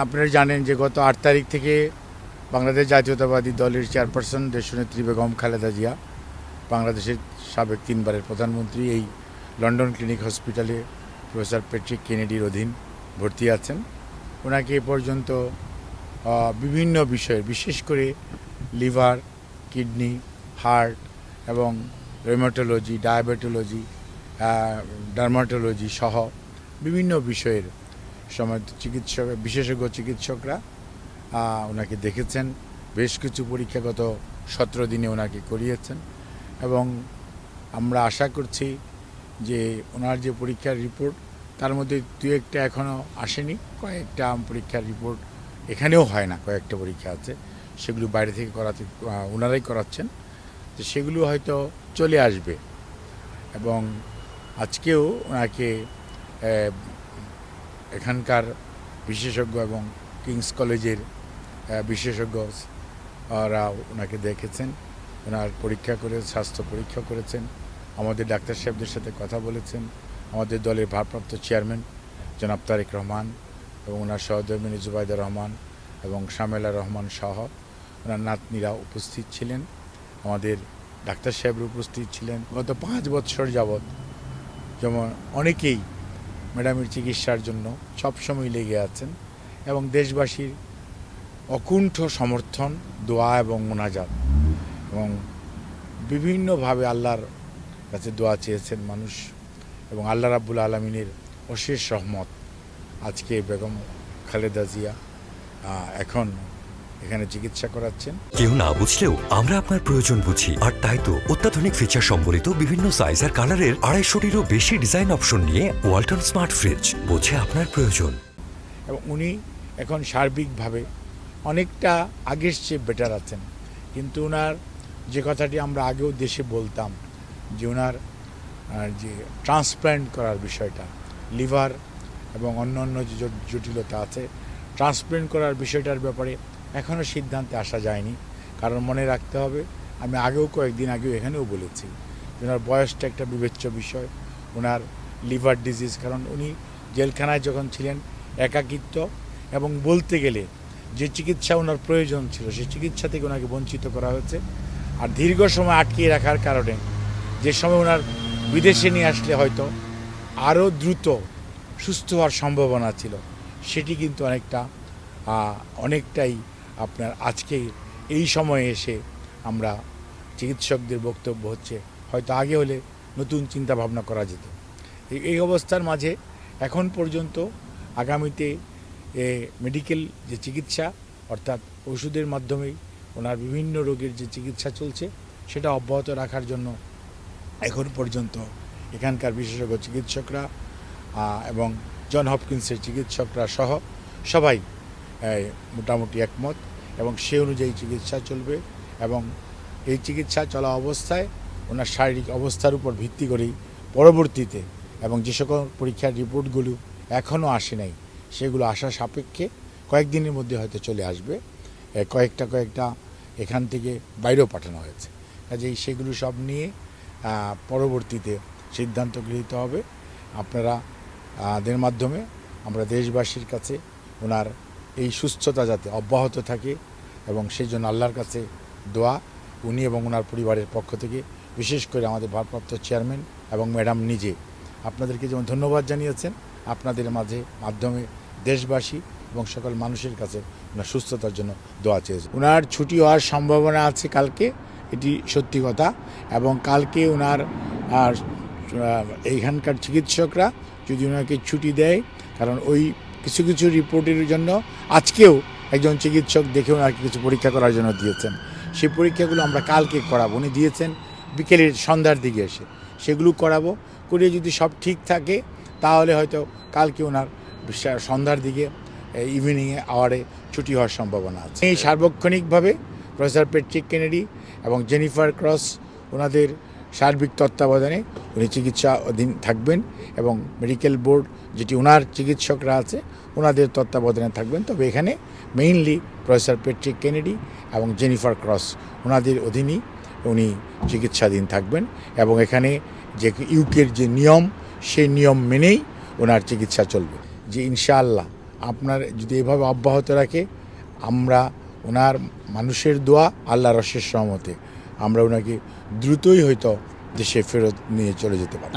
আপনারা জানেন যে গত আট তারিখ থেকে বাংলাদেশ জাতীয়তাবাদী দলের চেয়ারপারসন দেশনেত্রী বেগম খালেদা জিয়া, বাংলাদেশের সাবেক তিনবারের প্রধানমন্ত্রী এই লন্ডন ক্লিনিক হসপিটালে প্রফেসর পেট্রিক কেনেডির অধীন ভর্তি আছেন। ওনাকে এ পর্যন্ত বিভিন্ন বিষয়ে, বিশেষ করে লিভার, কিডনি, হার্ট এবং রেমাটোলজি ডায়াবেটোলজি ডার্মাটোলজি সহ বিভিন্ন বিষয়ের সময় চিকিৎসক, বিশেষজ্ঞ চিকিৎসকরা ওনাকে দেখেছেন। বেশ কিছু পরীক্ষা গত সতেরো দিনে ওনাকে করিয়েছেন এবং আমরা আশা করছি যে ওনার যে পরীক্ষার রিপোর্ট, তার মধ্যে দু একটা এখনও আসেনি। কয়েকটা পরীক্ষার রিপোর্ট এখানেও হয় না, কয়েকটা পরীক্ষা আছে। সেগুলো বাইরে থেকে করাতে ওনারাই করাচ্ছেন। তো সেগুলো হয়তো চলে আসবে। এবং আজকেও ওনাকে এখানকার বিশেষজ্ঞ এবং কিংস কলেজের বিশেষজ্ঞ ওরা ওনাকে দেখেছেন। ওনার পরীক্ষা করে, স্বাস্থ্য পরীক্ষা করেছেন। আমাদের ডাক্তার সাহেবদের সাথে কথা বলেছেন। আমাদের দলের ভারপ্রাপ্ত চেয়ারম্যান জনাব তারেক রহমান এবং ওনার সহধর্মিনী জুবাইদা রহমান এবং শামেলা রহমান সহ ওনার নাতনিরা উপস্থিত ছিলেন। আমাদের ডাক্তার সাহেবরা উপস্থিত ছিলেন। গত পাঁচ বছর যাবৎ যেমন অনেকেই ম্যাডামের চিকিৎসার জন্য সবসময় লেগে আছেন এবং দেশবাসীর অকুণ্ঠ সমর্থন, দোয়া এবং মোনাজাত এবং বিভিন্নভাবে আল্লাহর কাছে দোয়া চেয়েছেন মানুষ এবং আল্লাহ রাব্বুল আলমিনের অশেষ রহমত। আজকে বেগম খালেদা জিয়া এখন এখানে চিকিৎসা করাচ্ছেন। কেউ না বুঝলেও আমরা আপনার প্রয়োজন বুঝি। আর তাই তো অত্যাধুনিক ফিচার সম্বলিত বিভিন্ন সাইজ আর কালারের আড়াইশোটিরও বেশি ডিজাইন অপশন নিয়ে ওয়ালটন স্মার্ট ফ্রিজ বোঝে আপনার প্রয়োজন। এবং উনি এখন সার্বিকভাবে অনেকটা আগের চেয়ে বেটার আছেন। কিন্তু ওনার যে কথাটি আমরা আগেও দেশে বলতাম যে ওনার যে ট্রান্সপ্ল্যান্ট করার বিষয়টা লিভার এবং অন্য অন্য যে জটিলতা আছে ট্রান্সপ্ল্যান্ট করার বিষয়টার ব্যাপারে এখনও সিদ্ধান্তে আসা যায়নি। কারণ মনে রাখতে হবে, আমি আগেও কয়েকদিন আগেও এখানেও বলেছি ওনার বয়সটা একটা বিবেচ্য বিষয়। ওনার লিভার ডিজিজ, কারণ উনি জেলখানায় যখন ছিলেন একাকিত্ব এবং বলতে গেলে যে চিকিৎসা ওনার প্রয়োজন ছিল, সেই চিকিৎসা থেকে ওনাকে বঞ্চিত করা হয়েছে। আর দীর্ঘ সময় আটকিয়ে রাখার কারণে যে সময় ওনার বিদেশে নিয়ে আসলে হয়তো আরও দ্রুত সুস্থ হওয়ার সম্ভাবনা ছিল, সেটি কিন্তু অনেকটা অনেকটাই আপনার আজকে এই সময়ে এসে আমরা চিকিৎসকদের বক্তব্য হচ্ছে, হয়তো আগে হলে নতুন চিন্তা ভাবনা করা যেত। এই- অবস্থার মাঝে এখন পর্যন্ত আগামীতে এ মেডিকেল যে চিকিৎসা, অর্থাৎ ওষুধের মাধ্যমেই ওনার বিভিন্ন রোগের যে চিকিৎসা চলছে, সেটা অব্যাহত রাখার জন্য এখন পর্যন্ত এখানকার বিশেষজ্ঞ চিকিৎসকরা এবং জন হপকিন্সের চিকিৎসকরা সহ সবাই মোটামুটি একমত। এবং সে অনুযায়ী চিকিৎসা চলবে এবং এই চিকিৎসা চলা অবস্থায় ওনার শারীরিক অবস্থার উপর ভিত্তি করেই পরবর্তীতে এবং যে সকল পরীক্ষার রিপোর্টগুলো এখনও আসে নাই, সেগুলো আসা সাপেক্ষে কয়েকদিনের মধ্যে হয়তো চলে আসবে। কয়েকটা কয়েকটা এখান থেকে বাইরেও পাঠানো হয়েছে। কাজেই সেগুলো সব নিয়ে পরবর্তীতে সিদ্ধান্ত গৃহীত হবে। আপনারা দের মাধ্যমে আমরা দেশবাসীর কাছে ওনার এই সুস্থতা যাতে অব্যাহত থাকে এবং সেই জন্য আল্লাহর কাছে দোয়া, উনি এবং ওনার পরিবারের পক্ষ থেকে, বিশেষ করে আমাদের ভারপ্রাপ্ত চেয়ারম্যান এবং ম্যাডাম নিজে। আপনাদেরকে যেমন ধন্যবাদ জানিয়েছেন, আপনাদের মাঝে মাধ্যমে দেশবাসী এবং সকল মানুষের কাছে ওনার সুস্থতার জন্য দোয়া চেয়েছে ওনার ছুটি হওয়ার সম্ভাবনা আছে কালকে, এটি সত্যি কথা, এবং কালকে ওনার আর এইখানকার চিকিৎসকরা যদি ওনাকে ছুটি দেয়, কারণ ওই কিছু কিছু রিপোর্টের জন্য আজকেও একজন চিকিৎসক দেখে ওনাকে কিছু পরীক্ষা করার জন্য দিয়েছেন। সেই পরীক্ষাগুলো আমরা কালকে করাবো। উনি দিয়েছেন বিকেলের সন্ধ্যার দিকে এসে। সেগুলো করাবো। করে যদি সব ঠিক থাকে, তাহলে হয়তো কালকে ওনার সন্ধ্যার দিকে ইভিনিংয়ে আওয়ারে ছুটি হওয়ার সম্ভাবনা আছে। এই সার্বক্ষণিকভাবে প্রফেসর পেট্রিক কেনেডি এবং জেনিফার ক্রস ওনাদের সার্বিক তত্ত্বাবধানে উনি চিকিৎসা অধীন থাকবেন এবং মেডিকেল বোর্ড যেটি ওনার চিকিৎসকরা আছে ওনাদের তত্ত্বাবধানে থাকবেন। তবে এখানে মেইনলি প্রফেসর পেট্রিক কেনেডি এবং জেনিফার ক্রস ওনাদের অধীনেই উনি চিকিৎসাধীন থাকবেন এবং এখানে যে ইউকের যে নিয়ম, সেই নিয়ম মেনেই ওনার চিকিৎসা চলবে। যে ইনশাআল্লাহ আপনার যদি এভাবে অব্যাহত রাখে, আমরা ওনার মানুষের দোয়া আল্লাহর অশেষ সহমতে আমরা ওনাকে দ্রুতই হয়তো দেশে ফেরত নিয়ে চলে যেতে পারে।